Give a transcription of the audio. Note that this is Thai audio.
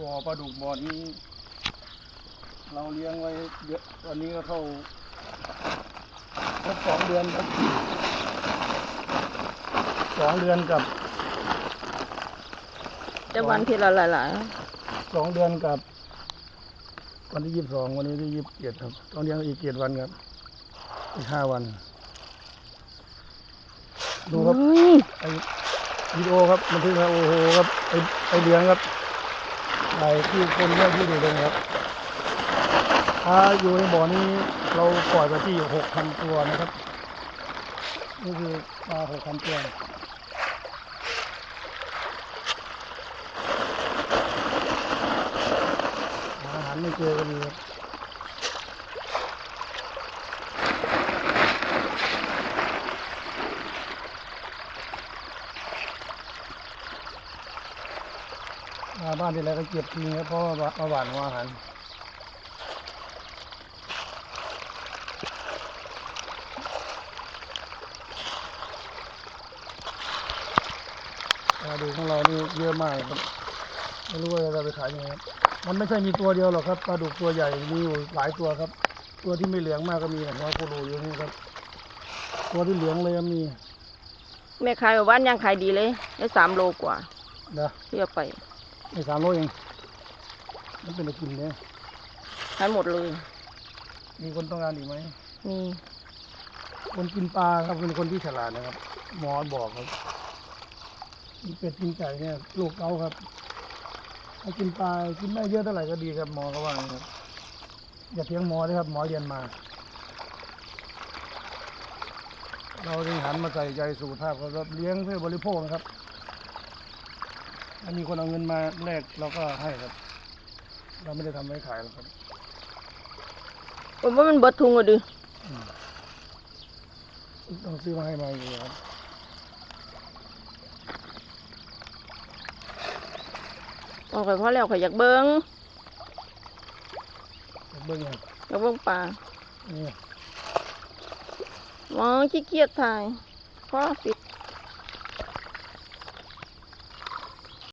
บ่อปลาดุกบ่อนี้เราเลี้ยงไว้เยอะตอนนี้ก็เข้าครบสองเดือนครับสองเดือนกับจะวันที่ละหลายสองเดือนกับ วันที่ยี่สิบสองวันนี้ที่ยี่สิบเจ็ดครับต้องเลี้ยงอีกเจ็ดวันครับอีกห้าวันๆดูครับอุ้ยไอ้วิดีโอครับมันทึกครับโอ้โหครับไอ้ไอ้เลี้ยงครับ ไอ้ที่คนเลี้ยงที่ดูเลยครับถ้าอยู่ในบ่อนี้เราปล่อยไปที่อยู่หกพันตัวนะครับ นี่คือปลาหกพันตัวหาอาหารไม่เจอเลยครับ มาบ้านที่ไรก็เก็บทิ้งครับเพราะว่ามาหวานหัวอาหารปลาดุกของเรานี่เยอะมากครับไม่รู้ว่าจะไปขายยังไงครับมันไม่ใช่มีตัวเดียวหรอกครับปลาดุกตัวใหญ่มีอยู่หลายตัวครับ ตัวที่ไม่เหลืองมากก็มีหัวโคโลอยู่นี่ครับ ตัวที่เหลืองเลยก็มีแม่ขายว่าบ้านยังขายดีเลยได้สามโลกว่านะที่เอาไป ในสามโลเอง มันเป็นอะไรกินเนี่ยขายหมดเลย มีคนต้องการอีกไหม มีคนกินปลาครับเป็นคนที่ฉลาดนะครับ หมอบอกครับกินเป็ดกินไก่เนี่ยโรคเกาต์ครับถ้ากินปลากินไม่เยอะเท่าไหร่ก็ดีครับหมอก็ว่าอย่างนี้ครับ อย่าเพียงหมอเลยครับ หมอเรียนมา เราจึงหันมาใส่ใจสุขภาพครับเลี้ยงเพื่อบริโภคนะครับ ถ้ามีคนเอาเงินมาแลกเราก็ให้ครับ เราไม่ได้ทำไว้ขายหรอกครับ ผมว่ามันเบิดทุงอะดิต้องซื้อมาให้มาอยู่ครับเอาไปเพราะแล้วข่อยอยากเบิ้งเบิ้งไงอยากเบิ้งปลานี่ มองขี้เกียจถ่ายพ่อปิด